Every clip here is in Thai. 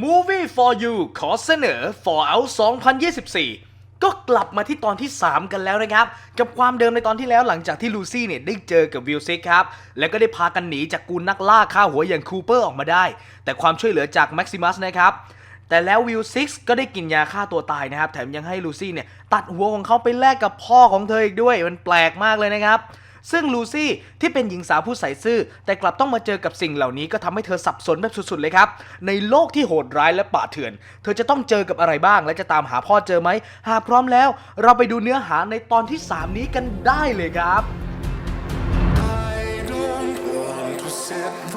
Movie for You ขอเสนอ Fallout 2024 ก็กลับมาที่ตอนที่ 3 กันแล้วนะครับ กับความเดิมในตอนที่แล้วหลังจากที่ลูซี่เนี่ยได้เจอกับวิลซิกครับ แล้วก็ได้พากันหนีจากกูนักล่าฆ่าหัวอย่างคูเปอร์ออกมาได้ แต่ความช่วยเหลือจากแม็กซิมัสนะครับแต่แล้ววิลซิกก็ได้กินยาฆ่าตัวตายนะครับ แถมยังให้ลูซี่เนี่ยตัดหัวของเขาไปแลกกับพ่อของเธออีกด้วย มันแปลกมากเลยนะครับ ซึ่งลูซี่ที่เป็นหญิงสาวผู้ใส่ซื่อ แต่กลับต้องมาเจอกับสิ่งเหล่านี้ก็ทำให้เธอสับสนแบบสุดๆเลยครับ ในโลกที่โหดร้ายและป่าเถื่อน เธอจะต้องเจอกับอะไรบ้าง และจะตามหาพ่อเจอไหม หากพร้อมแล้ว เราไปดูเนื้อหาในตอนที่ 3 นี้กันได้เลยครับ I don't want to set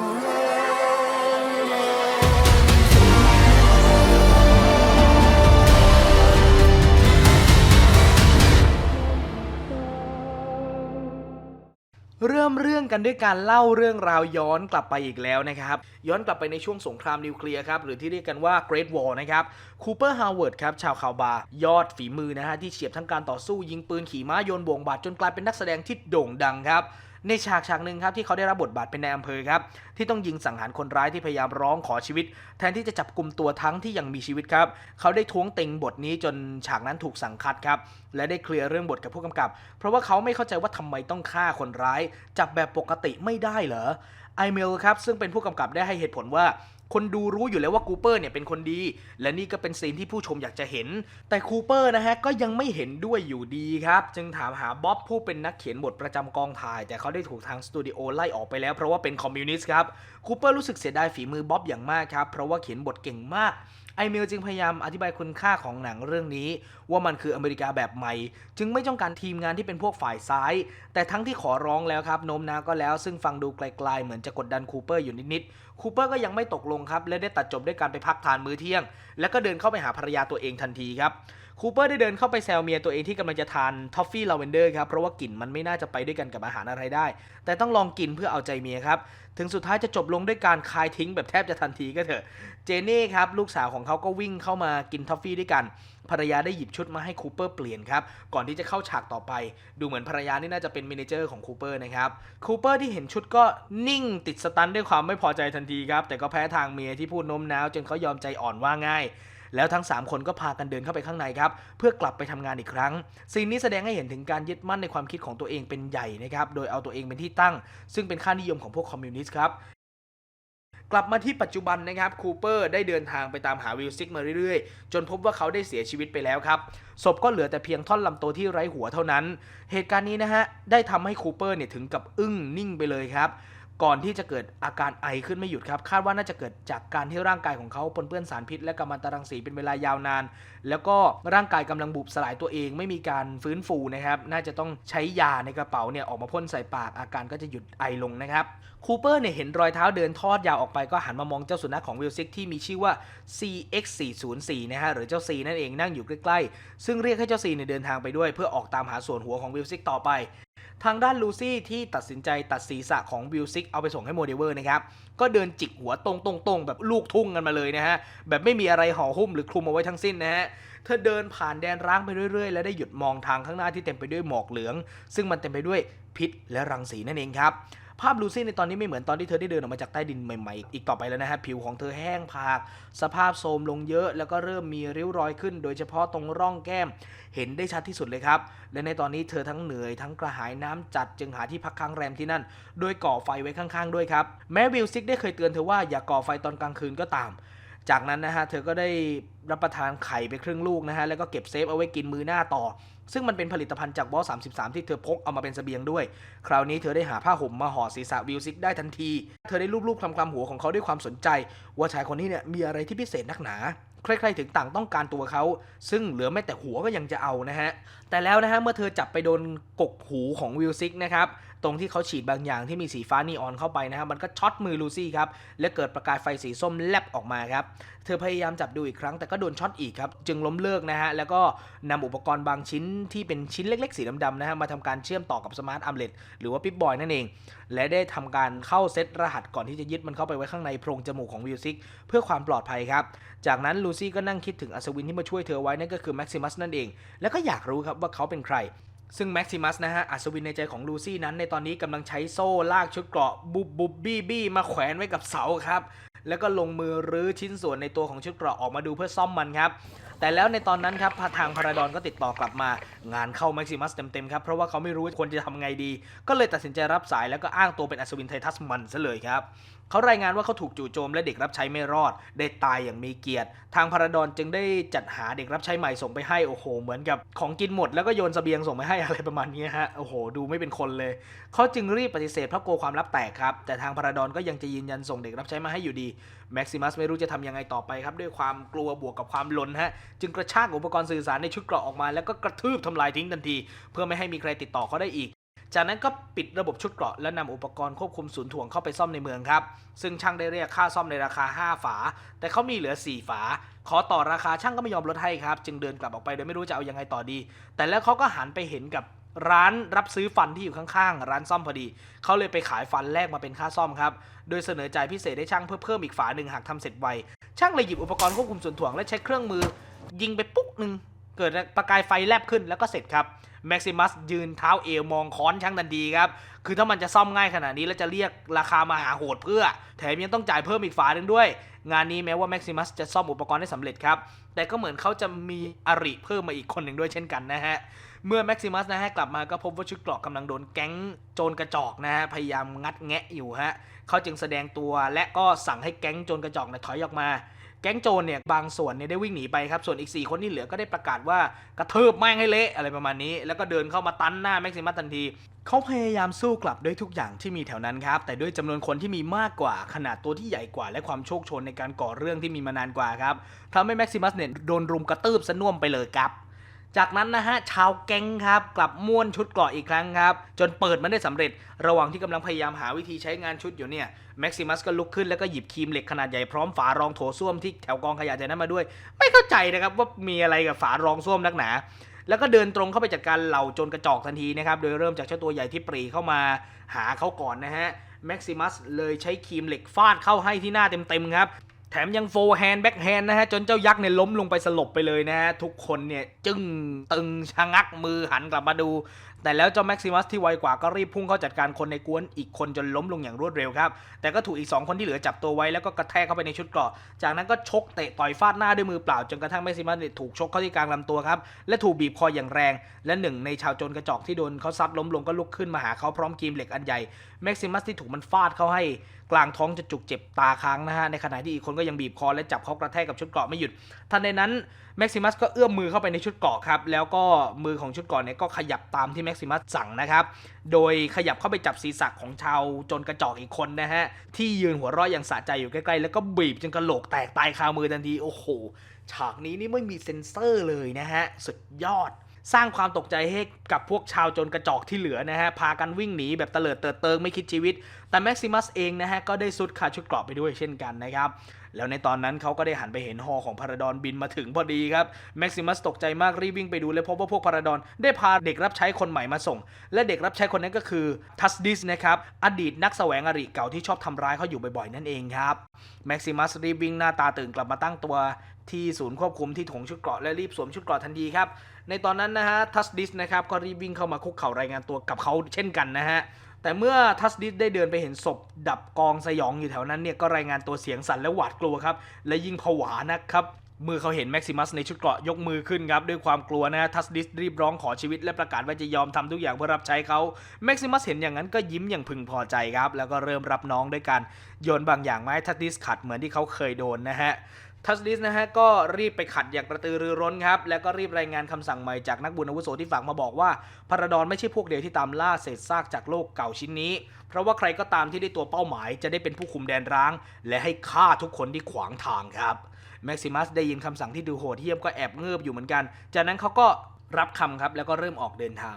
เริ่มเรื่องกันด้วยการเล่าเรื่องราวย้อนกลับไปอีกแล้วนะครับ ย้อนกลับไปในช่วงสงครามนิวเคลียร์ครับ หรือที่เรียกกันว่า Great War นะครับคูเปอร์ฮาวเวิร์ดครับ ชาวคาวบา ยอดฝีมือนะฮะ ที่เฉียบทั้งการต่อสู้ยิงปืนขี่ม้าโยนบ่วงบาดจนกลายเป็นนักแสดงที่โด่งดังครับในฉากฉากหนึ่งครับที่เขาได้รับบทบาทเป็นนายอำเภอครับที่ต้องยิงสังหารคนร้ายที่พยายามร้องขอชีวิต แทนที่จะจับกลุ่มตัวทั้งที่ยังมีชีวิตครับเขาได้ท้วงติงบทนี้จนฉากนั้นถูกสั่งคัดครับและได้เคลียร์เรื่องบทกับผู้กำกับ เพราะว่าเขาไม่เข้าใจว่าทำไมต้องฆ่าคนร้าย จับแบบปกติไม่ได้เหรอไอเมลครับซึ่งเป็นผู้กำกับได้ให้เหตุผลว่า คนดูรู้อยู่แล้วว่าคูเปอร์เนี่ยเป็นคนดี และนี่ก็เป็นซีนที่ผู้ชมอยากจะเห็น แต่คูเปอร์นะฮะก็ยังไม่เห็นด้วยอยู่ดีครับ จึงถามหาบ๊อบผู้เป็นนักเขียนบทประจำกองถ่าย แต่เขาได้ถูกทางสตูดิโอไล่ออกไปแล้วเพราะว่าเป็นคอมมิวนิสต์ครับ คูเปอร์รู้สึกเสียดายฝีมือบ๊อบอย่างมากครับ เพราะว่าเขียนบทเก่งมาก ไอเมลจึงพยายามอธิบายคุณค่าของหนังเรื่องนี้ ว่ามันคืออเมริกาแบบใหม่ จึงไม่ต้องการทีมงานที่เป็นพวกฝ่ายซ้าย แต่ทั้งที่ขอร้องแล้วครับโน้มน้าวก็แล้ว ซึ่งฟังดูไกลๆเหมือนจะกดดันคูเปอร์อยู่นิดๆคูเปอร์ก็ยังไม่ตกลงครับและได้ตัดจบด้วยการไปพักทานมื้อเที่ยง แล้วก็เดินเข้าไปหาภรรยาตัวเองทันทีครับ คูเปอร์ได้เดินเข้าไปแซวเมียตัวเองที่กำลังจะทานทอฟฟี่ลาเวนเดอร์ครับเพราะว่ากลิ่นมันไม่น่าจะไปด้วยกันกับอาหารอะไรได้ แต่ต้องลองกินเพื่อเอาใจเมียครับ ถึงสุดท้ายจะจบลงด้วยการคายทิ้งแบบแทบจะทันทีก็เถอะ เจเน่ครับลูกสาวของเขาก็วิ่งเข้ามากินทอฟฟี่ด้วยกัน ภรรยาได้หยิบชุดมาให้คูเปอร์เปลี่ยนครับ ก่อนที่จะเข้าฉากต่อไป ดูเหมือนภรรยานี่น่าจะเป็นเมเนเจอร์ของคูเปอร์นะครับ คูเปอร์ที่เห็นชุดก็นิ่งติดสตันด้วยความไม่พอใจทันทีครับ แต่ก็แพ้ทางเมียที่พูดโน้มน้าวจนเขายอมใจอ่อนว่าง่าย แล้วทั้ง 3 คนก็พากันเดินเข้าไปข้างในครับเพื่อกลับไปทำงานอีกครั้งซีนนี้แสดงให้เห็นถึงการยึดมั่นในความคิดของตัวเองเป็นใหญ่นะครับโดยเอาตัวเองเป็นที่ตั้ง ซึ่งเป็นค่านิยมของพวกคอมมิวนิสต์ครับกลับมาที่ปัจจุบันนะครับคูเปอร์ได้เดินทางไปตามหาวิลซิกมาเรื่อยๆ จนพบว่าเขาได้เสียชีวิตไปแล้วครับ ศพก็เหลือแต่เพียงท่อนลำตัวที่ไร้หัวเท่านั้น เหตุการณ์นี้นะฮะ ได้ทำให้คูเปอร์เนี่ยถึงกับอึ้งนิ่งไปเลยครับ ก่อนที่จะเกิดอาการไอขึ้นไม่หยุดครับ คาดว่าน่าจะเกิดจากการที่ร่างกายของเขาปนเปื้อนสารพิษ และกัมมันตรังสีเป็นเวลายาวนาน แล้วก็ร่างกายกำลังบุบสลายตัวเอง ไม่มีการฟื้นฟูนะครับ น่าจะต้องใช้ยาในกระเป๋าเนี่ยออกมาพ่นใส่ปาก อาการก็จะหยุดไอลงนะครับ คูเปอร์เนี่ยเห็นรอยเท้าเดินทอดยาวออกไปก็หันมามองเจ้าสุนัขของวิลซิกที่มีชื่อว่า CX404 นะฮะ หรือเจ้า C นั่นเองนั่งอยู่ใกล้ๆ ซึ่งเรียกให้เจ้า C เนี่ยเดินทางไปด้วย เพื่อออกตามหาส่วนหัวของวิลซิกต่อไป ทางด้านลูซี่ที่ตัดสินใจตัดศีรษะของวิลซิกเอาไปส่งให้โมเดเวอร์นะครับ ก็เดินจิกหัวตรงๆๆแบบลูกทุ่งกันมาเลยนะฮะ แบบไม่มีอะไรห่อหุ้มหรือคลุมเอาไว้ทั้งสิ้นนะฮะเธอเดินผ่านแดนร้างไปเรื่อยๆ และได้หยุดมองทางข้างหน้าที่เต็มไปด้วยหมอกเหลือง ซึ่งมันเต็มไปด้วยพิษและรังสีนั่นเองครับ ภาพลูซี่ในตอนนี้ไม่เหมือนตอนที่เธอได้เดินออกมาจากใต้ดินใหม่ๆ อีกต่อไปแล้วนะฮะ ผิวของเธอแห้งผาก สภาพโทรมลงเยอะ แล้วก็เริ่มมีริ้วรอยขึ้น โดยเฉพาะตรงร่องแก้ม เห็นได้ชัดที่สุดเลยครับ และในตอนนี้เธอทั้งเหนื่อยทั้งกระหายน้ำจัดจึงหาที่พักค้างแรมที่นั่น โดยก่อไฟไว้ข้างๆ ด้วยครับ แม้วิลซิกได้เคยเตือนเธอว่าอย่าก่อไฟตอนกลางคืนก็ตาม จากนั้นนะฮะเธอก็ได้รับประทานไข่ไปครึ่งลูกนะฮะแล้วก็เก็บเซฟเอาไว้กินมื้อหน้าต่อ ซึ่งมันเป็นผลิตภัณฑ์จากบอส33 ที่เธอพกเอามาเป็นเสบียงด้วย คราวนี้เธอได้หาผ้าห่มมาห่อศีรษะวิลซิกได้ทันที เธอได้รูปๆคลำๆหัวของเขาด้วยความสนใจ ว่าชายคนนี้เนี่ยมีอะไรที่พิเศษนักหนาใครๆถึงต่างต้องการตัวเขา ซึ่งเหลือแม้แต่หัวก็ยังจะเอานะฮะ แต่แล้วนะฮะ เมื่อเธอจับไปโดนกกหูของวิลซิกนะครับตรงที่เขาฉีดบางอย่างที่มีสีฟ้านีออนเข้าไปนะฮะมันก็ช็อตมือลูซี่ครับและเกิดประกายไฟสีส้มแลบออกมาครับเธอพยายามจับดูอีกครั้งแต่ก็โดนช็อตอีกครับจึงล้มเลิกนะฮะแล้วก็นำอุปกรณ์บางชิ้นที่เป็นชิ้นเล็ก ๆ สีดำๆนะฮะมาทำการเชื่อมต่อกับสมาร์ทอัมเลตหรือว่าปิ๊บบอยนั่นเอง และได้ทำการเข้าเซตรหัสก่อนที่จะยึดมันเข้าไปไว้ข้างในโพรงจมูกของวิลซิกเพื่อความปลอดภัยครับจากนั้นลูซี่ก็นั่งคิดถึงอัศวินที่มาช่วยเธอไว้นั่นก็คือแม็กซิมัสนั่นเอง แล้วก็อยากรู้ครับว่าเขาเป็นใคร ซึ่งแม็กซิมัสนะฮะอัศวินในใจของลูซี่นั้นในตอนนี้กำลังใช้โซ่ลากชุดเกราะบุบบุบบี้บี้มาแขวนไว้กับเสาครับ แล้วก็ลงมือรื้อชิ้นส่วนในตัวของชุดเกราะออกมาดูเพื่อซ่อมมันครับ แต่แล้วในตอนนั้นครับทางพาราดอนก็ติดต่อกลับมา งานเข้าแม็กซิมัสเต็มๆครับ เพราะว่าเขาไม่รู้ว่าควรจะทำไงดี ก็เลยตัดสินใจรับสายแล้วก็อ้างตัวเป็นอัศวินไททัสมันซะเลยครับเขารายงานว่าเขาถูกจู่โจมและเด็กรับใช้ไม่รอด ได้ตายอย่างมีเกียรติ ทางพาราดอนจึงได้จัดหาเด็กรับใช้ใหม่ส่งไปให้โอ้โห เหมือนกับของกินหมดแล้วก็โยนเสบียงส่งไปให้อะไรประมาณนี้ฮะโอ้โห ดูไม่เป็นคนเลยเขาจึงรีบปฏิเสธเพราะกลัวความลับแตกครับแต่ทางพาราดอนก็ยังจะยืนยันส่งเด็กรับใช้มาให้อยู่ดี แม็กซิมัสไม่รู้จะทำยังไงต่อไปครับ ด้วยความกลัวบวกกับความลนฮะ จึงกระชากอุปกรณ์สื่อสารในชุดเกราะออกมา แล้วก็กระทืบทำลายทิ้งทันที เพื่อไม่ให้มีใครติดต่อเขาได้อีก จากนั้นก็ปิดระบบชุดเกราะและนำอุปกรณ์ควบคุมศูนย์ถ่วงเข้าไปซ่อมในเมืองครับ ซึ่งช่างได้เรียกค่าซ่อมในราคา 5 ฝา แต่เขามีเหลือ 4 ฝา ขอต่อราคาช่างก็ไม่ยอมลดให้ครับ จึงเดินกลับออกไปโดยไม่รู้จะเอายังไงต่อดี แต่แล้วเขาก็หันไปเห็นกับ ร้านรับซื้อฟันที่อยู่ข้างๆ ร้านซ่อมพอดี เขาเลยไปขายฟันแลกมาเป็นค่าซ่อมครับ โดยเสนอจ่ายพิเศษให้ช่างเพื่อเพิ่มอีกฝาหนึ่งหากทำเสร็จไว ช่างเลยหยิบอุปกรณ์ควบคุมส่วนถ่วงและใช้เครื่องมือ ยิงไปปุ๊กหนึ่งเกิดประกายไฟแลบขึ้นแล้วก็เสร็จครับแม็กซิมัสยืนเท้าเอวมองค้อนช่างทันทีครับ คือถ้ามันจะซ่อมง่ายขนาดนี้แล้วจะเรียกราคามาหาโหดเพื่อ แถมยังต้องจ่ายเพิ่มอีกฝาหนึ่งด้วย งานนี้แม้ว่าแม็กซิมัสจะซ่อมอุปกรณ์ได้สำเร็จครับ แต่ก็เหมือนเขาจะมีอริเพิ่มมาอีกคนหนึ่งด้วยเช่นกันนะฮะ เมื่อแม็กซิมัสนะฮะกลับมาก็พบว่าชุดเกราะกำลังโดนแก๊งโจรกระจอกนะฮะพยายามงัดแงะอยู่ฮะเขาจึงแสดงตัวและก็สั่งให้แก๊งโจรกระจอกเนี่ยถอยออกมา แก๊งโจรเนี่ยบางส่วนเนี่ยได้วิ่งหนีไปครับส่วนอีก 4 คนที่เหลือก็ได้ประกาศว่ากระเทิบแม่งให้เละอะไรประมาณนี้ แล้วก็เดินเข้ามาตันหน้าแม็กซิมัสทันทีเขาพยายามสู้กลับด้วยทุกอย่างที่มีแถวนั้นครับ แต่ด้วยจำนวนคนที่มีมากกว่า ขนาดตัวที่ใหญ่กว่า และความโชคโชนในการก่อเรื่องที่มีมานานกว่าครับทำให้แม็กซิมัสเนี่ยโดนรุมกระตืบสน่วมไปเลยครับ จากนั้นนะฮะชาวแก๊งครับกลับม้วนชุดเกราะอีกครั้งครับ จนเปิดมันได้สำเร็จ ระหว่างที่กำลังพยายามหาวิธีใช้งานชุดอยู่เนี่ยแม็กซิมัสก็ลุกขึ้นแล้วก็หยิบครีมเหล็กขนาดใหญ่พร้อมฝารองโถส้วมที่แถวกองขยะจากนั้นมาด้วย ไม่เข้าใจนะครับว่ามีอะไรกับฝารองส้วมนักหนา แล้วก็เดินตรงเข้าไปจัดการเหล่าโจรกระจอกทันทีนะครับโดยเริ่มจากเจ้าตัวใหญ่ที่ปรีเข้ามาหาเขาก่อนนะฮะแม็กซิมัสเลยใช้ครีมเหล็กฟาดเข้าให้ที่หน้าเต็มๆครับ ถมยังโฟร์แฮนด์แบ็กแฮนด์นะฮะจนเจ้ายักษ์เนี่ยล้มลงไปสลบไปเลยนะฮะทุกคนเนี่ยจึ้งตึงชะงักมือหันกลับมาดูแต่แล้วเจ้าแม็กซิมัสที่ไวกว่าก็รีบพุ่งเข้าจัดการคนในกวนอีกคนจนล้มลงอย่างรวดเร็วครับ แต่ก็ถูกอีก 2 คนที่เหลือจับตัวไว้แล้วก็กระแทกเข้าไปในชุดเกราะ จากนั้นก็ชกเตะต่อยฟาดหน้าด้วยมือเปล่าจนกระทั่งแม็กซิมัสถูกชกเข้าที่กลางลำตัวครับ และถูกบีบคออย่างแรง และหนึ่งในชาวโจรกระจอกที่โดนเขาซัดล้มลงก็ลุกขึ้นมาหาเขาพร้อมครีมเหล็กอันใหญ่แม็กซิมัสที่ถูกมันฟาดเข้าให้กลางท้องจะจุกเจ็บตาค้างนะฮะในขณะที่อีกคนก็ยังบีบคอและจับเขากระแทกกับชุดเกราะไม่หยุดทันใดนั้น แม็กซิมัสก็เอื้อมมือเข้าไปในชุดเกราะครับ แล้วก็มือของชุดเกราะเนี่ยก็ขยับตามที่แม็กซิมัสสั่งนะครับ โดยขยับเข้าไปจับศีรษะของชาวโจนกระจอกอีกคนนะฮะ ที่ยืนหัวเราะอย่างสะใจอยู่ใกล้ๆ แล้วก็บีบจนกระโหลกแตกตายคามือทันที โอ้โห ฉากนี้นี่ไม่มีเซ็นเซอร์เลยนะฮะ สุดยอดสร้างความตกใจให้กับพวกชาวโจรกระจอกที่เหลือนะฮะ พากันวิ่งหนีแบบเตลิดเติดเติงไม่คิดชีวิต แต่แม็กซิมัสเองนะฮะ ก็ได้สุดขาชุดเกราะไปด้วยเช่นกันนะครับ แล้วในตอนนั้นเขาก็ได้หันไปเห็นฮอของพาราดอนบินมาถึงพอดีครับแม็กซิมัสตกใจมากรีบวิ่งไปดูและพบว่าพวกพาราดอนได้พาเด็กรับใช้คนใหม่มาส่ง และเด็กรับใช้คนนั้นก็คือทัสดิสนะครับอดีตนักแสวงอริเก่าที่ชอบทำร้ายเขาอยู่บ่อยๆนั่นเองครับแม็กซิมัสรีบวิ่งหน้าตาตื่นกลับมาตั้งตัวที่ศูนย์ควบคุมที่ถงชุดเกราะและรีบสวมชุดเกราะทันทีครับในตอนนั้นนะฮะทัสดิสนะครับก็รีบวิ่งเข้ามาคุกเข่ารายงานตัวกับเขาเช่นกันนะฮะ แต่เมื่อทัสดิสได้เดินไปเห็นศพดับกองสยองอยู่แถวนั้นเนี่ยก็รายงานตัวเสียงสั่นและหวาดกลัวครับ และยิ่งผวานะครับเมื่อเขาเห็นแม็กซิมัสในชุดเกราะยกมือขึ้นครับ ด้วยความกลัวนะทัสดิสรีบร้องขอชีวิตและประกาศว่าจะยอมทำทุกอย่างเพื่อรับใช้เขาแม็กซิมัสเห็นอย่างนั้นก็ยิ้มอย่างพึงพอใจครับ แล้วก็เริ่มรับน้องด้วยการโยนบางอย่างมาให้ทัสดิสขัดเหมือนที่เขาเคยโดนนะฮะ ทัสดิสนะฮะก็รีบไปขัดอย่างกระตือรือร้นครับ แล้วก็รีบรายงานคำสั่งใหม่จากนักบุญอาวุโสที่ฝากมาบอกว่าพาราดอนไม่ใช่พวกเดียวที่ตามล่าเศษซากจากโลกเก่าชิ้นนี้ เพราะว่าใครก็ตามที่ได้ตัวเป้าหมายจะได้เป็นผู้คุมแดนร้าง และให้ฆ่าทุกคนที่ขวางทางครับแม็กซิมัสได้ยินคำสั่งที่ดูโหดเหี้ยมก็แอบเงือบอยู่เหมือนกัน จากนั้นเขาก็รับคำครับแล้วก็เริ่มออกเดินทาง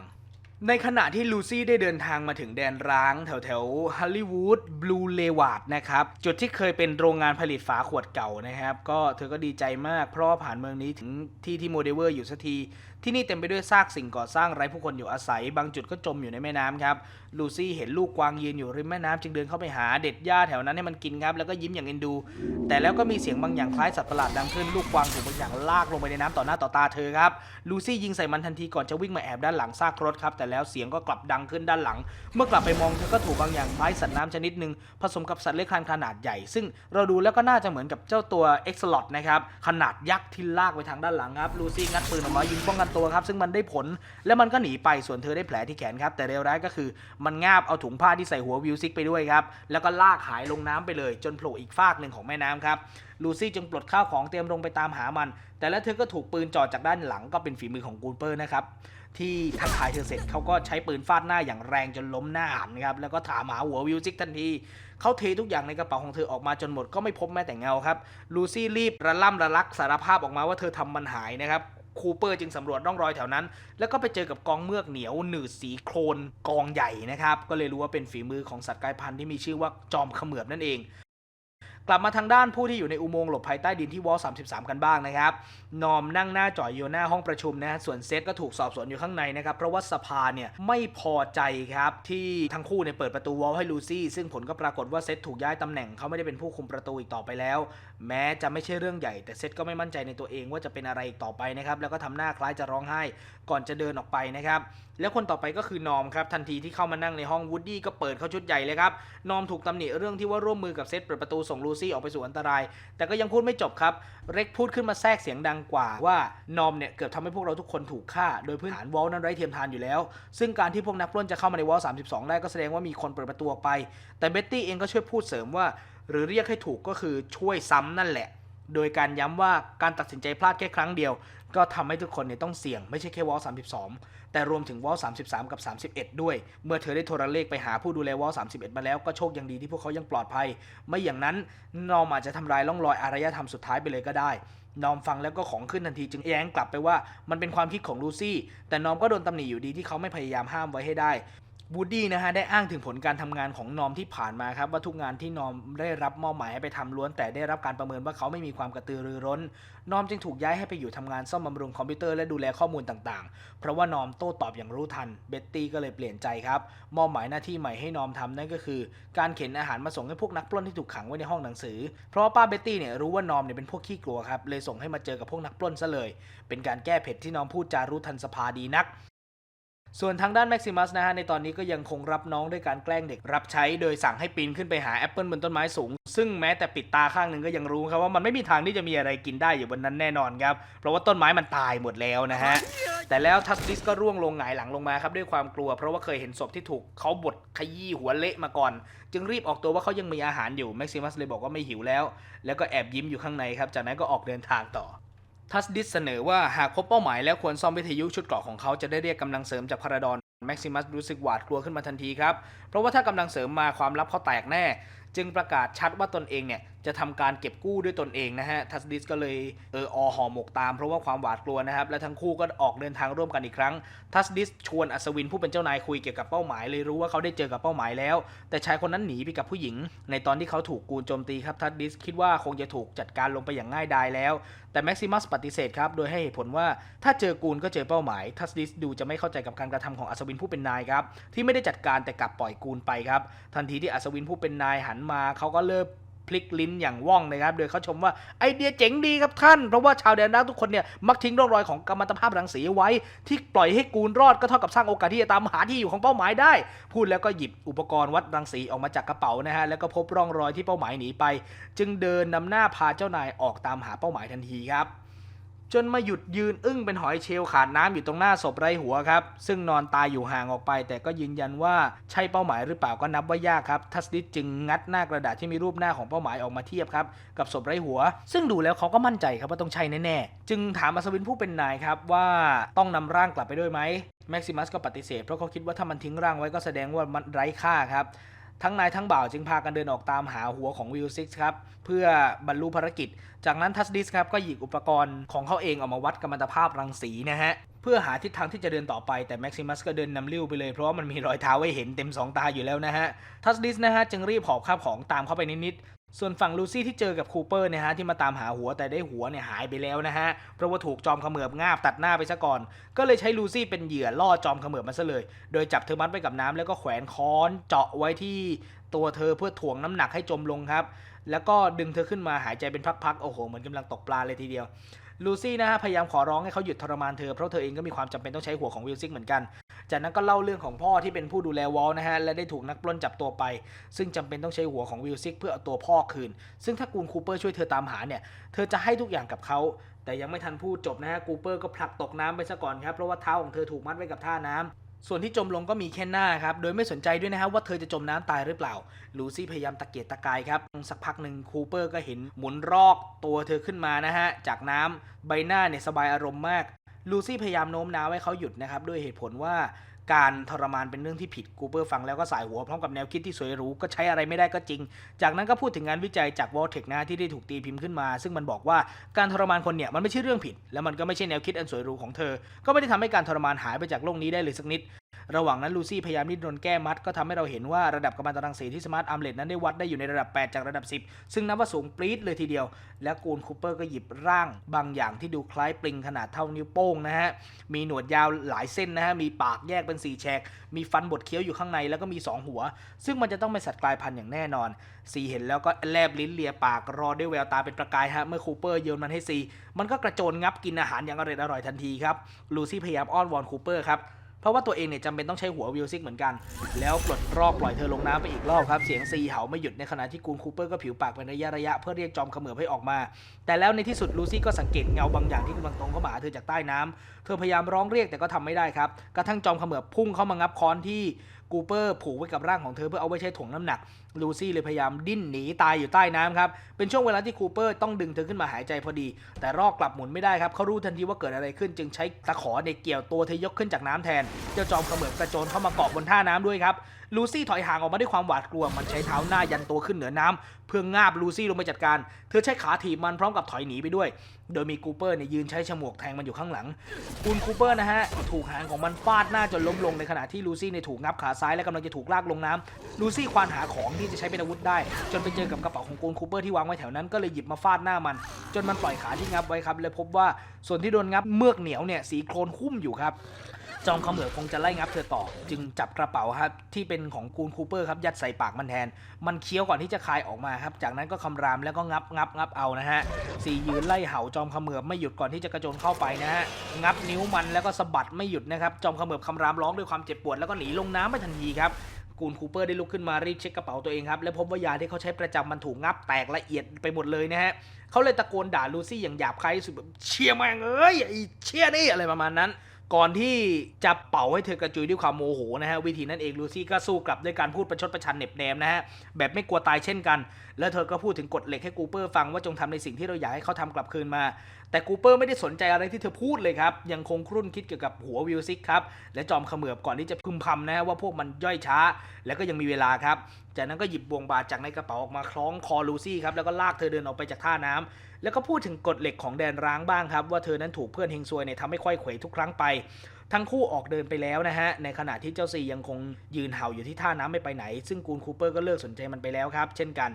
ในขณะที่ลูซี่ได้เดินทางมาถึงแดนร้างแถวแถวฮัลลีวูดบลูเลวาดนะครับ จุดที่เคยเป็นโรงงานผลิตฝาขวดเก่านะครับ ก็เธอก็ดีใจมากเพราะว่าผ่านเมืองนี้ถึงที่ที่โมเดเวอร์อยู่สักที ที่นี่เต็มไปด้วยซากสิ่งก่อสร้างไร้ผู้คนอยู่อาศัย บางจุดก็จมอยู่ในแม่น้ำครับ ลูซี่เห็นลูกกวางยืนอยู่ริมแม่น้ำจึงเดินเข้าไปหาเด็ดหญ้าแถวนั้นให้มันกินครับ แล้วก็ยิ้มอย่างเอ็นดู แต่แล้วก็มีเสียงบางอย่างคล้ายสัตว์ประหลาดดังขึ้นลูกกวางถูกบางอย่างลากลงไปในน้ำต่อหน้าต่อตาเธอครับลูซี่ยิงใส่มันทันทีก่อนจะวิ่งมาแอบด้านหลังซากรถครับแต่แล้วเสียงก็กลับดังขึ้นด้านหลัง เมื่อกลับไปมองเธอก็ถูกบางอย่างคล้ายสัตว์น้ำชนิดหนึ่งผสมกับสัตว์เลื้อยคลานขนาดใหญ่ ซึ่งเราดูแล้วก็น่าจะเหมือนกับเจ้าตัวเอ็กซ์ลอตนะครับขนาดยักษ์ที่ลากไปทางด้านหลังครับลูซี่งัดปืนออกมายิงป้องกันตัวครับซึ่งมันได้ผลแล้วมันก็หนีไปส่วนเธอได้แผลที่แขนครับแต่เลวร้ายก็คือมันงาบเอาถุงผ้าที่ใส่หัววิวซิกไปด้วยครับแล้วก็ลากหายลงน้ำไปเลย จนโผล่อีกฟากหนึ่งของแม่น้ำครับลูซี่จึงปลดข้าวของเตรียมลงไปตามหามัน แต่แล้วเธอก็ถูกปืนจ่อจากด้านหลังก็เป็นฝีมือของกูนเปอร์นะครับ ที่ทักทายเธอเสร็จเขาก็ใช้ปืนฟาดหน้าอย่างแรงจนล้มหน้าหันครับแล้วก็ถามหาหัววิวซิกทันทีเขาเททุกอย่างในกระเป๋าของเธอออกมาจนหมดก็ไม่พบแม้แต่เงาครับลูซี่รีบระล่ำระลักสารภาพออกมาว่าเธอทำมันหายนะครับคูเปอร์จึงสำรวจร่องรอยแถวนั้น แล้วก็ไปเจอกับกองเมือกเหนียวหนืดสีโครนกองใหญ่นะครับ ก็เลยรู้ว่าเป็นฝีมือของสัตว์กลายพันธุ์ที่มีชื่อว่าจอมเขมือบนั่นเอง กลับมาทางด้านผู้ที่อยู่ในอุโมงค์หลบภัยใต้ดินที่วอล33 กันบ้างนะครับ นอมนั่งหน้าจ่อยอยู่หน้าห้องประชุมนะส่วนเซตก็ถูกสอบสวนอยู่ข้างในนะครับ เพราะว่าสภาเนี่ยไม่พอใจครับที่ทั้งคู่เนี่ยเปิดประตูวอลให้ลูซี่ ซึ่งผลก็ปรากฏว่าเซตถูกย้ายตำแหน่งเขาไม่ได้เป็นผู้คุมประตูอีกต่อไปแล้ว แม้จะไม่ใช่เรื่องใหญ่ แต่เซตก็ไม่มั่นใจในตัวเองว่าจะเป็นอะไรอีกต่อไปนะครับแล้วก็ทำหน้าคล้ายจะร้องไห้ ก่อนจะเดินออกไปนะครับ แล้วคนต่อไปก็คือนอมครับ ทันทีที่เข้ามานั่งในห้องวูดดี้ก็เปิดเข้าชุดใหญ่เลยครับ นอมถูกตำหนิเรื่องที่ว่าร่วมมือกับเซตเปิดประตูส่งลูซี่ออกไปสู่อันตราย แต่ก็ยังพูดไม่จบครับ เร็กพูดขึ้นมาแทรกเสียงดังกว่าว่านอมเนี่ยเกือบทำให้พวกเราทุกคนถูกฆ่า โดยพื้นฐานวอลนั้นไร้เทียมทานอยู่แล้ว ซึ่งการที่พวกนักปล้นจะเข้ามาในวอล32 ได้ก็แสดงว่ามีคนเปิดประตูออกไป แต่เบ็ตตี้เองก็ช่วยพูดเสริมว่า หรือเรียกให้ถูกก็คือช่วยซ้ำนั่นแหละโดยการย้ำว่าการตัดสินใจพลาดแค่ครั้งเดียว ก็ทำให้ทุกคนเนี่ยต้องเสี่ยงไม่ใช่แค่วอล32 แต่รวมถึงวอล33 กับ 31 ด้วย เมื่อเธอได้โทรเลขไปหาผู้ดูแลวอล31 มาแล้วก็โชคยังดีที่พวกเขายังปลอดภัย ไม่อย่างนั้นนอมอาจจะทำลายร่องรอยอารยธรรมสุดท้ายไปเลยก็ได้ นอมฟังแล้วก็ของขึ้นทันทีจึงแย้งกลับไปว่ามันเป็นความคิดของลูซี่แต่นอมก็โดนตำหนิอยู่ดีที่เขาไม่พยายามห้ามไว้ให้ได้ บูดดี้นะฮะได้อ้างถึงผลการทำงานของนอมที่ผ่านมาครับว่าทุกงานที่นอมได้รับมอบหมายให้ไปทำล้วน แต่ได้รับการประเมินว่าเขาไม่มีความกระตือรือร้น นอมจึงถูกย้ายให้ไปอยู่ทำงานซ่อมบำรุงคอมพิวเตอร์และดูแลข้อมูลต่างๆ เพราะว่านอมโต้ตอบอย่างรู้ทัน เบ็ตตี้ก็เลยเปลี่ยนใจครับมอบหมายหน้าที่ใหม่ให้นอมทำนั่นก็คือ การเข็นอาหารมาส่งให้พวกนักปล้นที่ถูกขังไว้ในห้องหนังสือ เพราะป้าเบ็ตตี้เนี่ยรู้ว่านอมเนี่ยเป็นพวกขี้กลัวครับเลยส่งให้มาเจอกับพวกนักปล้นซะเลย เป็นการแก้เผ็ดที่นอมพูดจารู้ทันสภาดีนัก ส่วนทางด้านแม็กซิมัสนะฮะในตอนนี้ก็ยังคงรับน้องด้วยการแกล้งเด็ก รับใช้โดยสั่งให้ปีนขึ้นไปหาแอปเปิลบนต้นไม้สูง ซึ่งแม้แต่ปิดตาข้างหนึ่งก็ยังรู้ครับว่ามันไม่มีทางที่จะมีอะไรกินได้อยู่บนนั้นแน่นอนครับ เพราะว่าต้นไม้มันตายหมดแล้วนะฮะ แต่แล้วทัสติสก็ร่วงลงหงายหลังลงมาครับด้วยความกลัว เพราะว่าเคยเห็นศพที่ถูกเขาบดขยี้หัวเละมาก่อน จึงรีบออกตัวว่าเขายังมีอาหารอยู่แม็กซิมัสเลยบอกว่าไม่หิวแล้ว แล้วก็แอบยิ้มอยู่ข้างในครับจากนั้นก็ออกเดินทางต่อ ทัสดิสเสนอว่าหากพบเป้าหมายแล้วควรซ่อมวิทยุชุดเกราะของเขาจะได้เรียกกำลังเสริมจากพาราดอนแม็กซิมัสรู้สึกหวาดกลัวขึ้นมาทันทีครับ เพราะว่าถ้ากำลังเสริมมาความลับเขาแตกแน่ จึงประกาศชัดว่าตนเองเนี่ยจะทำการเก็บกู้ด้วยตนเองนะฮะทัสดิสก็เลยเอออห่อหมกตามเพราะว่าความหวาดกลัวนะครับ และทั้งคู่ก็ออกเดินทางร่วมกันอีกครั้ง ทัสดิสชวนอัศวินผู้เป็นเจ้านายคุยเกี่ยวกับเป้าหมายเลยรู้ว่าเขาได้เจอกับเป้าหมายแล้ว แต่ชายคนนั้นหนีไปกับผู้หญิง ในตอนที่เขาถูกกูนโจมตีครับทัสดิสคิดว่าคงจะถูกจัดการลงไปอย่างง่ายดายแล้ว แต่แม็กซิมัสปฏิเสธครับโดยให้เหตุผลว่าถ้าเจอกูนก็เจอเป้าหมาย ทัสดิสดูจะไม่เข้าใจกับการกระทำของอัศวินผู้เป็นนายครับที่ไม่ได้จัดการแต่กลับปล่อยกูนไปครับทันทีที่อัศวินผู้เป็นนายหันมาเขาก็เริ่มพลิกลิ้นอย่างว่องนะครับ โดยเขาชมว่าไอเดียเจ๋งดีครับท่าน เพราะว่าชาวแดนด้านทุกคนเนี่ยมักทิ้งร่องรอยของกัมมันตภาพรังสีไว้ ที่ปล่อยให้กูนรอดก็เท่ากับสร้างโอกาสที่จะตามหาที่อยู่ของเป้าหมายได้ พูดแล้วก็หยิบอุปกรณ์วัดรังสีออกมาจากกระเป๋านะฮะ แล้วก็พบร่องรอยที่เป้าหมายหนีไป จึงเดินนำหน้าพาเจ้านายออกตามหาเป้าหมายทันทีครับ จนมาหยุดยืนอึ้งเป็นหอยเชลขาดน้ำอยู่ตรงหน้าศพไร้หัวครับ ซึ่งนอนตายอยู่ห่างออกไป แต่ก็ยืนยันว่าใช่เป้าหมายหรือเปล่าก็นับว่ายากครับทัสดิสจึงงัดหน้ากระดาษที่มีรูปหน้าของเป้าหมายออกมาเทียบครับกับศพไร้หัว ซึ่งดูแล้วเขาก็มั่นใจครับว่าต้องใช่แน่ๆ จึงถามอัศวินผู้เป็นนายครับว่าต้องนำร่างกลับไปด้วยไหมแม็กซิมัสก็ปฏิเสธเพราะเขาคิดว่าถ้ามันทิ้งร่างไว้ก็แสดงว่ามันไร้ค่าครับ ทั้งนายทั้งบ่าวจึงพากันเดินออกตามหาหัวของวิลซิกครับ เพื่อบรรลุภารกิจ จากนั้นทัสดิสครับก็หยิบอุปกรณ์ของเขาเองออกมาวัดกัมมันตภาพรังสีนะฮะ เพื่อหาทิศทางที่จะเดินต่อไปแต่แม็กซิมัสก็เดินนำลิ้วไปเลยเพราะว่ามันมีรอยเท้าให้เห็นเต็มสองตาอยู่แล้วนะฮะทัสดิสนะฮะจึงรีบหอบข้าวของตามเข้าไปนิด ส่วนฝั่งลูซี่ที่เจอกับคูเปอร์เนี่ยฮะที่มาตามหาหัวแต่ได้หัวเนี่ยหายไปแล้วนะฮะเพราะว่าถูกจอมเขมือบงาบตัดหน้าไปซะก่อน ก็เลยใช้ลูซี่เป็นเหยื่อล่อจอมเขมือบมาซะเลย โดยจับเธอมัดไว้กับน้ำแล้วก็แขวนค้อนเจาะไว้ที่ตัวเธอเพื่อถ่วงน้ำหนักให้จมลงครับ แล้วก็ดึงเธอขึ้นมาหายใจเป็นพักๆโอ้โหเหมือนกำลังตกปลาเลยทีเดียวลูซี่นะฮะพยายามขอร้องให้เขาหยุดทรมานเธอเพราะเธอเองก็มีความจำเป็นต้องใช้หัวของวิลซิกเหมือนกัน จากนั้นก็เล่าเรื่องของพ่อที่เป็นผู้ดูแลวอลนะฮะและได้ถูกนักปล้นจับตัวไป ซึ่งจำเป็นต้องใช้หัวของวิลซิกเพื่อเอาตัวพ่อคืน ซึ่งถ้ากูนคูเปอร์ช่วยเธอตามหาเนี่ยเธอจะให้ทุกอย่างกับเขาแต่ยังไม่ทันพูดจบนะฮะกูเปอร์ก็ผลักตกน้ำไปซะก่อนครับเพราะว่าเท้าของเธอถูกมัดไว้กับท่าน้ำส่วนที่จมลงก็มีแค่หน้าครับ โดยไม่สนใจด้วยนะครับว่าเธอจะจมน้ำตายหรือเปล่า ลูซี่พยายามตะเกียกตะกายครับ สักพักหนึ่งคูเปอร์ก็เห็นหมุนรอกตัวเธอขึ้นมานะฮะ จากน้ำใบหน้าเนี่ยสบายอารมณ์มาก ลูซี่พยายามโน้มน้าวให้เขาหยุดนะครับด้วยเหตุผลว่าการทรมานเป็นเรื่องที่ผิดกูเปอร์ฟังแล้วก็สายหัวพร้อมกับแนวคิดที่สวยหรูก็ใช้อะไรไม่ได้ก็จริง จากนั้นก็พูดถึงงานวิจัยจากวอลเทคนะที่ได้ถูกตีพิมพ์ขึ้นมา ซึ่งมันบอกว่าการทรมานคนเนี่ยมันไม่ใช่เรื่องผิด และมันก็ไม่ใช่แนวคิดอันสวยหรูของเธอ ก็ไม่ได้ทำให้การทรมานหายไปจากโลกนี้ได้เลยสักนิด ระหว่างนั้นลูซี่พยายามดิ้นรนแก้มัดก็ทำให้เราเห็นว่าระดับกัมมันตรังสีที่สมาร์ทอาร์มเลตนั้นได้วัดได้อยู่ในระดับ 8 จากระดับ 10 ซึ่งนับว่าสูงปรี๊ดเลยทีเดียว และกูนคูเปอร์ก็หยิบร่างบางอย่างที่ดูคล้ายปลิงขนาดเท่านิ้วโป้งนะฮะมีหนวดยาวหลายเส้นนะฮะมีปากแยกเป็นสี่แฉกมีฟันบดเคี้ยวอยู่ข้างในแล้วก็มี 2 หัว ซึ่งมันจะต้องเป็นสัตว์กลายพันธุ์อย่างแน่นอนซีเห็นแล้วก็แลบลิ้นเลียปากรอด้วยแววตาเป็นประกายฮะเมื่อคูเปอร์โยนมันให้ซีมันก็กระโจนงับกินอาหารอย่างอร่อยทันทีครับลูซี่พยายามอ้อนวอนคูเปอร์ครับ เพราะว่าตัวเองเนี่ยจำเป็นต้องใช้หัววิลซิกเหมือนกัน แล้วปลดรอกปล่อยเธอลงน้ำไปอีกรอบครับเสียงซีเห่าไม่หยุดในขณะที่กูนคูเปอร์ก็ผิวปากเป็นระยะระยะเพื่อเรียกจอมเขมือบให้ออกมา แต่แล้วในที่สุดลูซี่ก็สังเกตเงาบางอย่างที่กำลังตรงเข้ามาหาเธอจากใต้น้ำเธอพยายามร้องเรียกแต่ก็ทำไม่ได้ครับกระทั่งจอมเขมือบพุ่งเข้ามางับค้อนที่กูเปอร์ผูกไว้กับร่างของเธอเพื่อเอาไว้ใช้ถ่วงน้ำหนักลูซี่เลยพยายามดิ้นหนีตายอยู่ใต้น้ำครับ เป็นช่วงเวลาที่คูเปอร์ต้องดึงเธอขึ้นมาหายใจพอดี แต่รอกกลับหมุนไม่ได้ครับเขารู้ทันทีว่าเกิดอะไรขึ้น จึงใช้ตะขอในเกี่ยวตัวเธอยกขึ้นจากน้ำแทน เจ้าจอมเขมือบกระโจนเข้ามาเกาะบนท่าน้ำด้วยครับ ลูซี่ถอยห่างออกมาด้วยความหวาดกลัว มันใช้เท้าหน้ายันตัวขึ้นเหนือน้ำเพื่องาบลูซี่ลงไปจัดการ เธอใช้ขาถีบมันพร้อมกับถอยหนีไปด้วย โดยมีกูเปอร์เนี่ยยืนใช้ฉมวกแทงมันอยู่ข้างหลังคุณคูเปอร์นะฮะถูกหางของมันฟาดหน้าจนล้มลงในขณะที่ลูซี่เนี่ยถูกงับขาซ้ายและกำลังจะถูกลากลงน้ำลูซี่ควานหาของที่จะใช้เป็นอาวุธได้ จนไปเจอกับกระเป๋าของกูนคูเปอร์ที่วางไว้แถวนั้นก็เลยหยิบมาฟาดหน้ามัน จนมันปล่อยขาที่งับไว้ครับและพบว่าส่วนที่โดนงับเมือกเหนียวเนี่ยสีโคลนคุ้มอยู่ครับจอมขมือคงจะไล่งับเธอต่อ จึงจับกระเป๋าครับที่เป็นของกูนคูเปอร์ครับยัดใส่ปากมันแทน มันเคี้ยวก่อนที่จะคายออกมาครับ จากนั้นก็คำรามแล้วก็งับงับงับเอานะฮะสียืนไล่เห่าจอมขมือไม่หยุดก่อนที่จะกระโจนเข้าไปนะฮะงับนิ้วมันแล้วก็สะบัดไม่หยุดนะครับจอมขมือคำรามร้องด้วยความเจ็บปวดแล้วก็หนีลงน้ำไปทันทีครับ กูนคูเปอร์ได้ลุกขึ้นมารีบเช็คกระเป๋าตัวเองครับ และพบว่ายาที่เขาใช้ประจำมันถูกงับแตกละเอียดไปหมดเลยนะฮะเขาเลยตะโกนด่าลูซี่อย่างหยาบคายที่สุดแบบเชี่ยแม่งเอ้ยไอ้เชี่ยนี่อะไรประมาณนั้น ก่อนที่จะเป่าให้เธอกระจุยด้วยความโมโหนะฮะวิธีนั้นเองลูซี่ก็สู้กลับด้วยการพูดประชดประชันเหน็บแนมนะฮะแบบไม่กลัวตายเช่นกัน แล้วเธอก็พูดถึงกฎเหล็กให้กูเปอร์ฟังว่าจงทำในสิ่งที่เราอยากให้เขาทำกลับคืนมา แต่กูเปอร์ไม่ได้สนใจอะไรที่เธอพูดเลยครับ ยังคงครุ่นคิดเกี่ยวกับหัววิลซิกครับ และจอมเขมือบก่อนที่จะพึมพำนะฮะว่าพวกมันย่อยช้า แล้วก็ยังมีเวลาครับ จากนั้นก็หยิบบวงบาดจากในกระเป๋าออกมาคล้องคอลูซี่ครับแล้วก็ลากเธอเดินออกไปจากท่าน้ำ แล้วก็พูดถึงกฎเหล็กของแดนร้างบ้างครับ ว่าเธอนั้นถูกเพื่อนเฮงซวยเนี่ยทำให้ค่อยเขวทุกครั้งไป ทั้งคู่ออกเดินไปแล้วนะฮะ ในขณะที่เจ้าซียังคงยืนเห่าอยู่ที่ท่าน้ำไม่ไปไหน ซึ่งกูนคูเปอร์ก็เลิกสนใจมันไปแล้วครับ เช่นกัน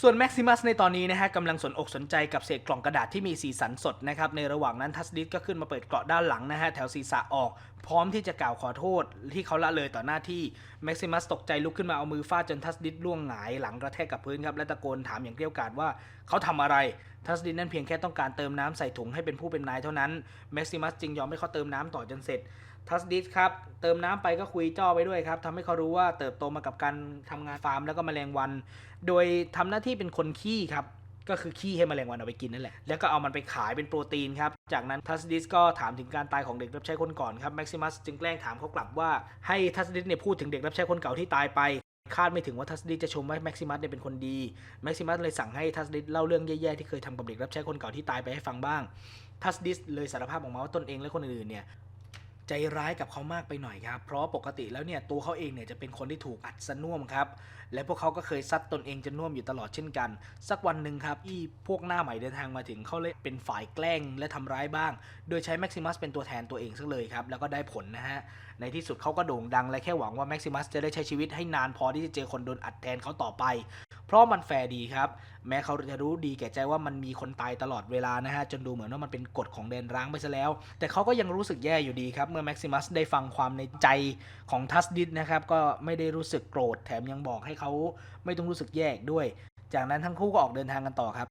ส่วนแม็กซิมัสในตอนนี้นะฮะกำลังสนอกสนใจกับเศษกล่องกระดาษที่มีสีสันสดนะครับในระหว่างนั้นทัสดิสก็ขึ้นมาเปิดเกราะด้านหลังนะฮะแถวศีรษะออก พร้อมที่จะกล่าวขอโทษที่เขาละเลยต่อหน้าที่แม็กซิมัสตกใจลุกขึ้นมาเอามือฟาดจนทัสดิสล่วงหงายหลังกระแทกกับพื้นครับและตะโกนถามอย่างเกรี้ยวกราดว่าเขาทำอะไรทัสดิสนั้นเพียงแค่ต้องการเติมน้ำใส่ถุงให้เป็นผู้เป็นนายเท่านั้นแม็กซิมัสจึงยอมให้เขาเติมน้ำต่อจนเสร็จ ทัสดิสครับ เติมน้ำไปก็คุยจ้อไปด้วยครับทำให้เขารู้ว่าเติบโตมากับการทำงานฟาร์มแล้วก็แมลงวัน โดยทำหน้าที่เป็นคนขี้ครับก็คือขี้ให้แมลงวันเอาไปกินนั่นแหละ แล้วก็เอามันไปขายเป็นโปรตีนครับ จากนั้นทัสดิสก็ถามถึงการตายของเด็กรับใช้คนก่อนครับแม็กซิมัสจึงแกล้งถามเขากลับว่าให้ทัสดิสเนี่ยพูดถึงเด็กรับใช้คนเก่าที่ตายไป คาดไม่ถึงว่าทัสดิสจะชมว่าแม็กซิมัสเนี่ยเป็นคนดี แม็กซิมัสเลยสั่งให้ทัสดิสเล่าเรื่องแย่ๆที่เคยทำกับเด็กรับใช้คนเก่าที่ตายไปให้ฟังบ้างทัสดิสเลยสารภาพออกมาว่าตนเองและคนอื่นๆเนี่ย ใจร้ายกับเขามากไปหน่อยครับ เพราะปกติแล้วเนี่ยตัวเขาเองเนี่ยจะเป็นคนที่ถูกอัดสน่วมครับ และพวกเขาก็เคยซัดตนเองจนน่วมอยู่ตลอดเช่นกัน สักวันหนึ่งครับที่พวกหน้าใหม่เดินทางมาถึงเขาเลยเป็นฝ่ายแกล้งและทำร้ายบ้าง โดยใช้แม็กซิมัสเป็นตัวแทนตัวเองซะเลยครับ แล้วก็ได้ผลนะฮะในที่สุดเขาก็โด่งดังและแค่หวังว่าแม็กซิมัสจะได้ใช้ชีวิตให้นานพอที่จะเจอคนโดนอัดแทนเขาต่อไป เพราะมันแฟร์ดีครับ แม้เขาจะรู้ดีแก่ใจว่ามันมีคนตายตลอดเวลานะฮะจนดูเหมือนว่ามันเป็นกฎของแดนร้างไปซะแล้ว แต่เขาก็ยังรู้สึกแย่อยู่ดีครับ เมื่อแม็กซิมัสได้ฟังความในใจของทัสดิสนะครับก็ไม่ได้รู้สึกโกรธแถมยังบอกให้เขาไม่ต้องรู้สึกแย่อีกด้วย จากนั้นทั้งคู่ก็ออกเดินทางกันต่อครับ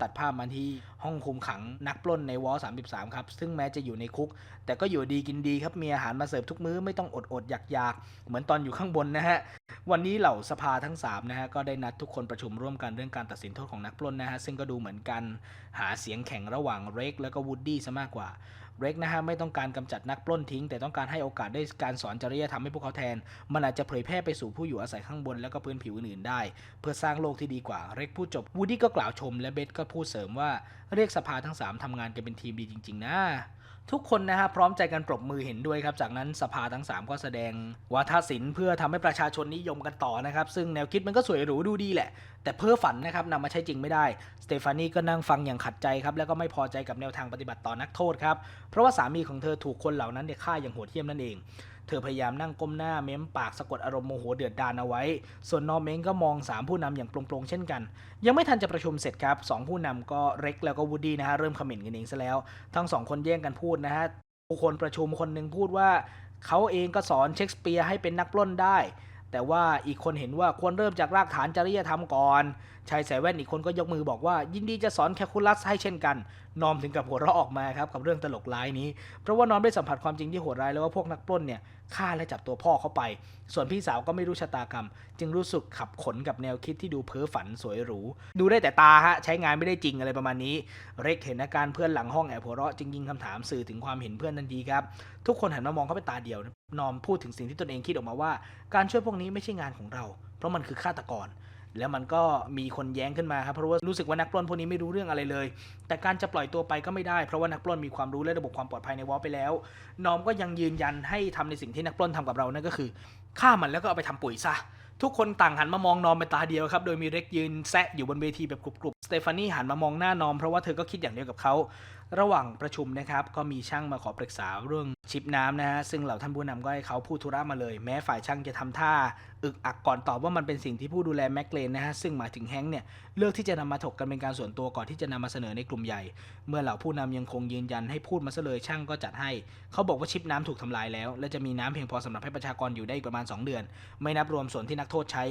ตัดภาพมาที่ห้องคุมขังนักปล้นในวอลสามสามครับ ซึ่งแม้จะอยู่ในคุก แต่ก็อยู่ดีกินดีครับ มีอาหารมาเสิร์ฟทุกมื้อไม่ต้องอดอดอยากอยากเหมือนตอนอยู่ข้างบนนะฮะ วันนี้เหล่าสภาทั้ง3นะฮะก็ได้นัดทุกคนประชุมร่วมกันเรื่องการตัดสินโทษของนักปล้นนะฮะซึ่งก็ดูเหมือนกันหาเสียงแข่งระหว่างเร็กแล้วก็วูดดี้ซะมากกว่า เร็กนะฮะไม่ต้องการกำจัดนักปล้นทิ้ง แต่ต้องการให้โอกาสได้การสอนจริยธรรมให้พวกเขาแทน มันอาจจะเผยแพร่ไปสู่ผู้อยู่อาศัยข้างบนแล้วก็พื้นผิวอื่นๆได้ เพื่อสร้างโลกที่ดีกว่า เร็กพูดจบวูดี้ก็กล่าวชมและเบสก็พูดเสริมว่าเรียกสภาทั้ง 3ทำงานกันเป็นทีมดีจริง ๆ นะ ทุกคนนะฮะพร้อมใจกันปรบมือเห็นด้วยครับ จากนั้นสภาทั้ง 3 ก็แสดงวาทศิลป์เพื่อทำให้ประชาชนนิยมกันต่อนะครับ ซึ่งแนวคิดมันก็สวยหรูดูดีแหละ แต่เพ้อฝันนะครับนำมาใช้จริงไม่ได้ สเตฟานีก็นั่งฟังอย่างขัดใจครับ แล้วก็ไม่พอใจกับแนวทางปฏิบัติต่อนักโทษครับ เพราะว่าสามีของเธอถูกคนเหล่านั้นเนี่ยฆ่าอย่างโหดเหี้ยมนั่นเอง เธอพยายามนั่งก้มหน้าเม้มปากสะกดอารมณ์โมโหเดือดดานเอาไว้ ส่วนนอร์เมงก็มอง 3 ผู้นำอย่างปลงๆเช่นกัน ยังไม่ทันจะประชุมเสร็จครับสองผู้นำก็เร็กแล้วก็วูดดี้นะฮะเริ่มคอมเมนต์กันเองซะแล้ว ทั้งสองคนแย่งกันพูดนะฮะผู้คนประชุมคนหนึ่งพูดว่าเขาเองก็สอนเชคสเปียร์ให้เป็นนักปล้นได้ แต่ว่าอีกคนเห็นว่าควรเริ่มจากรากฐานจริยธรรมก่อน ชายใส่แว่นอีกคนก็ยกมือบอกว่า ยินดีจะสอนแคคูลัสให้เช่นกัน นอมถึงกับหัวเราะออกมาครับกับเรื่องตลกร้ายนี้ เพราะว่านอมได้สัมผัสความจริงที่โหดร้ายแล้วว่าพวกนักปล้นเนี่ยฆ่าและจับตัวพ่อเขาไป ส่วนพี่สาวก็ไม่รู้ชะตากรรม จึงรู้สึกขับขนกับแนวคิดที่ดูเพ้อฝันสวยหรู ดูได้แต่ตาฮะใช้งานไม่ได้จริงอะไรประมาณนี้ เร็กเห็นอาการเพื่อนหลังห้องแอบหัวเราะจึงยิงคำถามสื่อถึงความเห็นเพื่อนทันทีครับทุกคนหันมามองเขาเป็นตาเดียวนอมพูดถึงสิ่งที่ตนเองคิดออกมาว่า การช่วยพวกนี้ไม่ใช่งานของเรา เพราะมันคือฆาตกร แล้วมันก็มีคนแย้งขึ้นมาครับเพราะว่ารู้สึกว่านักปล้นพวกนี้ไม่รู้เรื่องอะไรเลย แต่การจะปล่อยตัวไปก็ไม่ได้เพราะว่านักปล้นมีความรู้และระบบความปลอดภัยในวอลไปแล้ว นอมก็ยังยืนยันให้ทำในสิ่งที่นักปล้นทำกับเรานั่นก็คือฆ่ามันแล้วก็เอาไปทำปุ๋ยซะทุกคนต่างหันมามองนอมเป็นตาเดียวครับ โดยมีเร็กยืนแซะอยู่บนเวทีแบบกรุบๆ สเตฟานี่หันมามองหน้านอมเพราะว่าเธอก็คิดอย่างเดียวกับเขาระหว่างประชุมนะครับก็มีช่างมาขอปรึกษาเรื่องชิปน้ำนะฮะซึ่งเหล่าท่านผู้นำก็ให้เขาพูดธุระมาเลย แม้ฝ่ายช่างจะทำท่า อึกอักก่อนตอบว่ามันเป็นสิ่งที่ผู้ดูแลแม็กเลนนะฮะซึ่งหมายถึงแฮงค์เนี่ยเลือกที่จะนำมาถกกันเป็นการส่วนตัวก่อนที่จะนำมาเสนอในกลุ่มใหญ่ เมื่อเหล่าผู้นำยังคงยืนยันให้พูดมาซะเลยช่างก็จัดให้ เขาบอกว่าชิปน้ำถูกทำลายแล้ว และจะมีน้ำเพียงพอสำหรับให้ประชากรอยู่ได้อีกประมาณ 2 เดือน ไม่นับรวมส่วนที่นักโทษใช้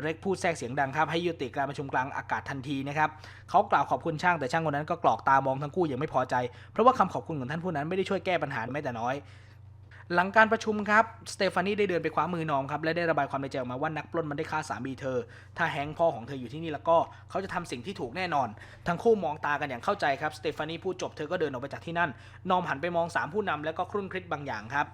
เร็กพูดแทรกเสียงดังครับให้ยุติการประชุมกลางอากาศทันทีนะครับเขากล่าวขอบคุณช่างแต่ช่างคนนั้นก็กรอกตามองทั้งคู่อย่างไม่พอใจ เพราะว่าคำขอบคุณของท่านผู้นั้นไม่ได้ช่วยแก้ปัญหาแม้แต่น้อย หลังการประชุมครับสเตฟานีได้เดินไปคว้ามือนอมครับและได้ระบายความในใจออกมาว่านักปล้นมันได้ฆ่าสามีเธอ ถ้าแฮงพ่อของเธออยู่ที่นี่แล้วก็เขาจะทำสิ่งที่ถูกแน่นอน ทั้งคู่มองตากันอย่างเข้าใจครับสเตฟานีพูดจบเธอก็เดินออกไปจากที่นั่นนอมหันไปมองสามผู้นำแล้วก็ครุ่นคิดบางอย่างครับ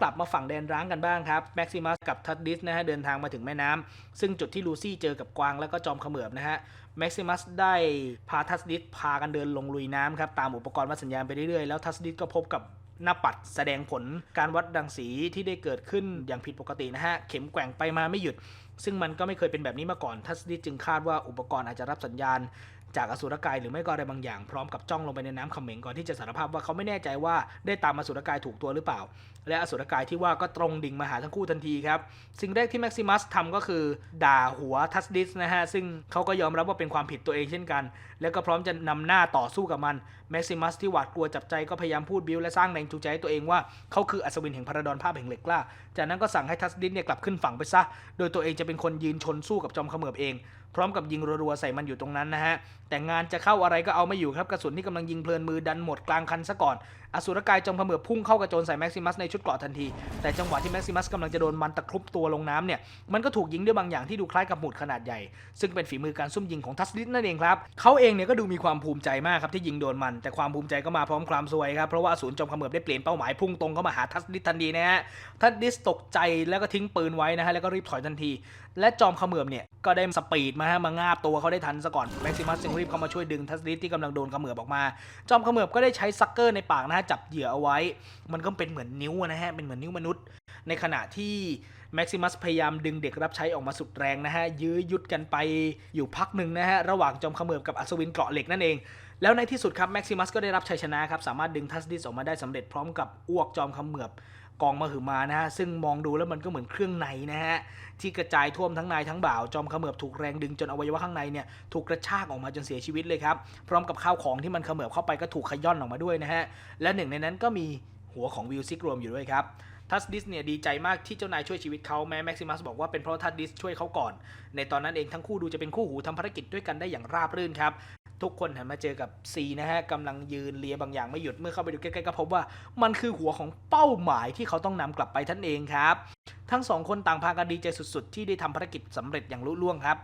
กลับมาฝั่งแดนร้างกันบ้างครับแม็กซิมัสกับทัดดิสนะฮะเดินทางมาถึงแม่น้ำซึ่งจุดที่ลูซี่เจอกับกวางแล้วก็จอมเขมือบนะฮะแม็กซิมัสได้พาทัสดิสพากันเดินลงลุยน้ำครับตามอุปกรณ์วัดสัญญาณไปเรื่อยๆ แล้วทัสดิสก็พบกับหน้าปัดแสดงผลการวัดรังสีที่ได้เกิดขึ้นอย่างผิดปกตินะฮะ เข็มแกว่งไปมาไม่หยุด ซึ่งมันก็ไม่เคยเป็นแบบนี้มาก่อน ทัสดิสจึงคาดว่าอุปกรณ์อาจจะรับสัญญาณ จากอสุรกายหรือไม่ก็อะไรบางอย่างพร้อมกับจ้องลงไปในน้ำเขม็งก่อนที่จะสารภาพว่าเขาไม่แน่ใจว่าได้ตามอสุรกายถูกตัวหรือเปล่าและอสุรกายที่ว่าก็ตรงดิ่งมาหาทั้งคู่ทันทีครับ สิ่งแรกที่แม็กซิมัสทำก็คือ ด่าหัวทัสดิสนะฮะ ซึ่งเขาก็ยอมรับว่าเป็นความผิดตัวเองเช่นกัน แล้วก็พร้อมจะนำหน้าต่อสู้กับมัน แม็กซิมัสที่หวาดกลัวจับใจก็พยายามพูดบิ้วและสร้างแรงจูงใจตัวเองว่าเขาคืออัศวินแห่งพระดอนภาพแห่งเหล็กกล้า จากนั้นก็สั่งให้ทัสดิสเนี่ยกลับขึ้นฝั่งไปซะ โดยตัวเองจะเป็นคนยืนชนสู้กับจอมเขมือบเองพร้อมกับยิงรัวๆใส่มันอยู่ตรงนั้นนะฮะ แต่งานจะเข้าอะไรก็เอาไม่อยู่ครับ กระสุนที่กำลังยิงเพลินมือดันหมดกลางคันซะก่อน อสุรกายจอมเมือพุ่งเข้ากระโจนใส่แม็กซิมัสในชุดเกราะทันที แต่จังหวะที่แม็กซิมัสกำลังจะโดนมันตะครุบตัวลงน้ำเนี่ย มันก็ถูกยิงด้วยบางอย่างที่ดูคล้ายกับหมุดขนาดใหญ่ ซึ่งเป็นฝีมือการซุ่มยิงของทัสดิสนั่นเองครับ เขาเองเนี่ยก็ดูมีความภูมิใจมากครับที่ยิงโดนมัน แต่ความภูมิใจก็มาพร้อมความซวยครับ เพราะว่าอสูรจอมเมือได้เปลี่ยนเป้าหมายพุ่งตรงเข้ามาหาทัสดิสทันทีนะฮะ ทัสดิสตกใจแล้วก็ทิ้งปืนไว้นะฮะแล้วก็รีบถอยทันทีและจอมขมือบเนี่ย ก็ได้สปีดมาฮะมางาบตัวเขาได้ทันซะก่อนแม็กซิมัสจึงรีบเข้ามาช่วยดึงทัสดิสที่กำลังโดนขมือบออกมา จอมขมือบก็ได้ใช้ซักเกอร์ในปากนะฮะจับเหยื่อเอาไว้ มันก็เป็นเหมือนนิ้วนะฮะเป็นเหมือนนิ้วมนุษย์ ในขณะที่แม็กซิมัสพยายามดึงเด็กรับใช้ออกมาสุดแรงนะฮะยื้อยุดกันไปอยู่พักหนึ่งนะฮะระหว่างจอมขมือบกับอัศวินเกราะเหล็กนั่นเองแล้วในที่สุดครับแม็กซิมัสก็ได้รับชัยชนะครับ สามารถดึงทัสดิสออกมาได้สำเร็จพร้อมกับอ้วกจอมขมือบ กองมหึมานะฮะซึ่งมองดูแล้วมันก็เหมือนเครื่องในนะฮะที่กระจายท่วมทั้งนายทั้งบ่าวจอมเขมือบถูกแรงดึงจนอวัยวะข้างในเนี่ยถูกกระชากออกมาจนเสียชีวิตเลยครับพร้อมกับข้าวของที่มันเขมือบเข้าไปก็ถูกขย้อนออกมาด้วยนะฮะและหนึ่งในนั้นก็มีหัวของวิลซิกรวมอยู่ด้วยครับทัสดิสเนี่ยดีใจมากที่เจ้านายช่วยชีวิตเขาแม้แม็กซิมัสบอกว่าเป็นเพราะทัสดิสช่วยเขาก่อน ในตอนนั้นเองทั้งคู่ดูจะเป็นคู่หูทำภารกิจด้วยกันได้อย่างราบรื่นครับ ทุกคนหันมาเจอกับซีนะฮะกำลังยืนเลียบางอย่างไม่หยุดเมื่อเข้าไปดูใกล้ๆก็พบว่ามันคือหัวของเป้าหมายที่เขาต้องนำกลับไปท่านเองครับ ทั้งสองคนต่างพากันดีใจสุดๆ ที่ได้ทำภารกิจสำเร็จอย่างลุล่วงครับ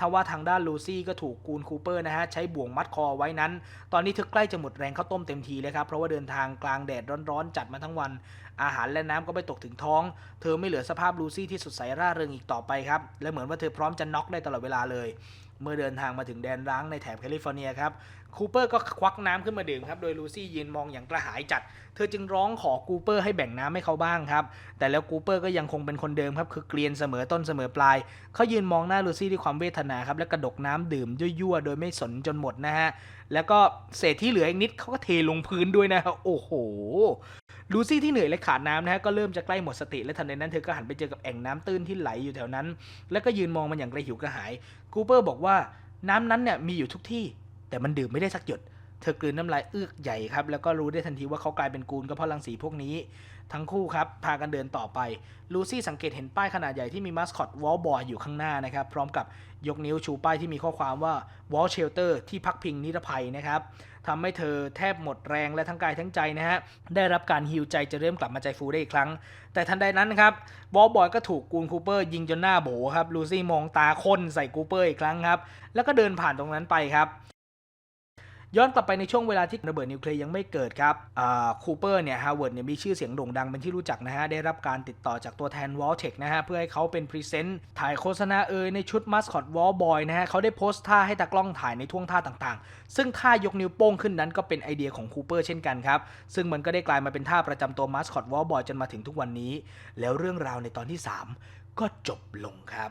ทว่าทางด้านลูซี่ก็ถูกกูนคูเปอร์นะฮะใช้บ่วงมัดคอไว้นั้น ตอนนี้เธอใกล้จะหมดแรงเข้าต้มเต็มทีเลยครับเพราะว่าเดินทางกลางแดดร้อนๆจัดมาทั้งวัน อาหารและน้ำก็ไม่ตกถึงท้อง เธอไม่เหลือสภาพลูซี่ที่สดใสร่าเริงอีกต่อไปครับและเหมือนว่าเธอพร้อมจะน็อกได้ตลอดเวลาเลย เมื่อเดินทางมาถึงแดนร้างในแถบแคลิฟอร์เนียครับคูเปอร์ก็ควักน้ำขึ้นมาดื่มครับ โดยลูซี่ยืนมองอย่างกระหายจัด เธอจึงร้องขอกูเปอร์ให้แบ่งน้ำให้เขาบ้างครับ แต่แล้วกูเปอร์ก็ยังคงเป็นคนเดิมครับ คือเกลียนเสมอต้นเสมอปลาย เขายืนมองหน้าลูซี่ด้วยความเวทนาครับ แล้วกระดกน้ำดื่มยั่วๆ โดยไม่สนจนหมดนะฮะ แล้วก็เศษที่เหลืออีกนิดเขาก็เทลงพื้นด้วยนะครับโอ้โห ลูซี่ที่เหนื่อยและขาดน้ำนะฮะก็เริ่มจะใกล้หมดสติและทันใดนั้นเธอก็หันไปเจอกับแอ่งน้ำตื้นที่ไหลอยู่แถวนั้น แล้วก็ยืนมองมันอย่างกระหิวกระหาย กูเปอร์บอกว่าน้ำนั้นเนี่ยมีอยู่ทุกที่ แต่มันดื่มไม่ได้สักหยด เธอกลืนน้ำลายเอื้อกใหญ่ครับแล้วก็รู้ได้ทันทีว่าเขากลายเป็นกูนก็เพราะรังสีพวกนี้ ทั้งคู่ครับ พากันเดินต่อไป ลูซี่สังเกตเห็นป้ายขนาดใหญ่ที่มีมาสคอตวอลบอยอยู่ข้างหน้านะครับ พร้อมกับยกนิ้วชูป้ายที่มีข้อความว่าวอลเชลเตอร์ที่พักพิงนิรภัยนะครับทำให้เธอแทบหมดแรงและทั้งกายทั้งใจนะฮะ ได้รับการฮิวใจจะเริ่มกลับมาใจฟูได้อีกครั้ง แต่ทันใดนั้นครับวอลบอยก็ถูกกูนคูเปอร์ยิงจนหน้าโบครับ ลูซี่มองตาค้นใส่คูเปอร์อีกครั้งครับ แล้วก็เดินผ่านตรงนั้นไปครับ ย้อนกลับไปในช่วงเวลาที่ระเบิดนิวเคลียร์ยังไม่เกิดครับคูเปอร์เนี่ยฮาวเวิร์ดเนี่ยมีชื่อเสียงโด่งดังเป็นที่รู้จักนะฮะ ได้รับการติดต่อจากตัวแทนวอลเทคนะฮะ เพื่อให้เขาเป็นพรีเซนต์ถ่ายโฆษณาเอยในชุดมัสคอตวอลบอยนะฮะ เขาได้โพสต์ท่าให้ตากล้องถ่ายในท่วงท่าต่างๆ ซึ่งท่ายกนิ้วโป้งขึ้นนั้นก็เป็นไอเดียของคูเปอร์เช่นกันครับ ซึ่งมันก็ได้กลายมาเป็นท่าประจำตัวมัสคอตวอลบอยจนมาถึงทุกวันนี้ แล้วเรื่องราวในตอนที่ 3 ก็จบลงครับ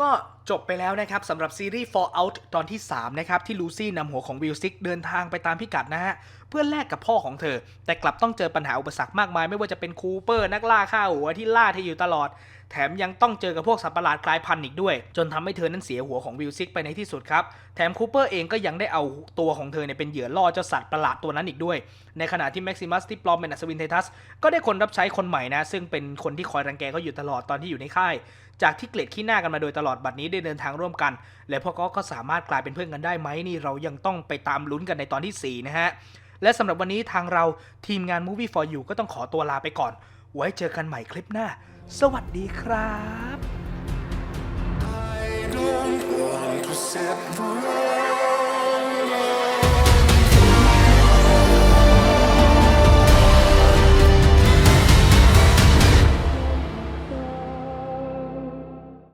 ก็จบไปแล้วนะครับสำหรับซีรีส์ Fallout ตอนที่ 3 นะครับ ที่ลูซี่นำหัวของวิลซิกเดินทางไปตามพิกัดนะฮะเพื่อแลกกับพ่อของเธอ แต่กลับต้องเจอปัญหาอุปสรรคมากมาย ไม่ว่าจะเป็นคูเปอร์นักล่าฆ่าหัวที่ล่าเธออยู่ตลอด แถมยังต้องเจอกับพวกสัตว์ประหลาดกลายพันธุ์อีกด้วย จนทำให้เธอนั้นเสียหัวของวิลซิกไปในที่สุดครับ แถมคูเปอร์เองก็ยังได้เอาตัวของเธอเนี่ยเป็นเหยื่อล่อเจ้าสัตว์ประหลาดตัวนั้นอีกด้วย ในขณะที่แม็กซิมัสที่ปลอมเป็นอัศวินไททัสก็ได้คนรับใช้คนใหม่นะ ซึ่งเป็นคนที่คอยรังแกเขาอยู่ตลอดตอนที่อยู่ในค่าย จากที่เกลียดขี้หน้ากันมาโดยตลอดบัดนี้ได้เดินทางร่วมกัน และพวกเขาก็สามารถกลายเป็นเพื่อนกันได้ไหมนี่เรายังต้องไปตามลุ้นกันในตอนที่ 4 นะฮะ และสำหรับวันนี้ทางเราทีมงาน Movie for You ก็ต้องขอตัวลาไปก่อน ไว้เจอกันใหม่คลิปหน้า สวัสดีครับ I don't want to separate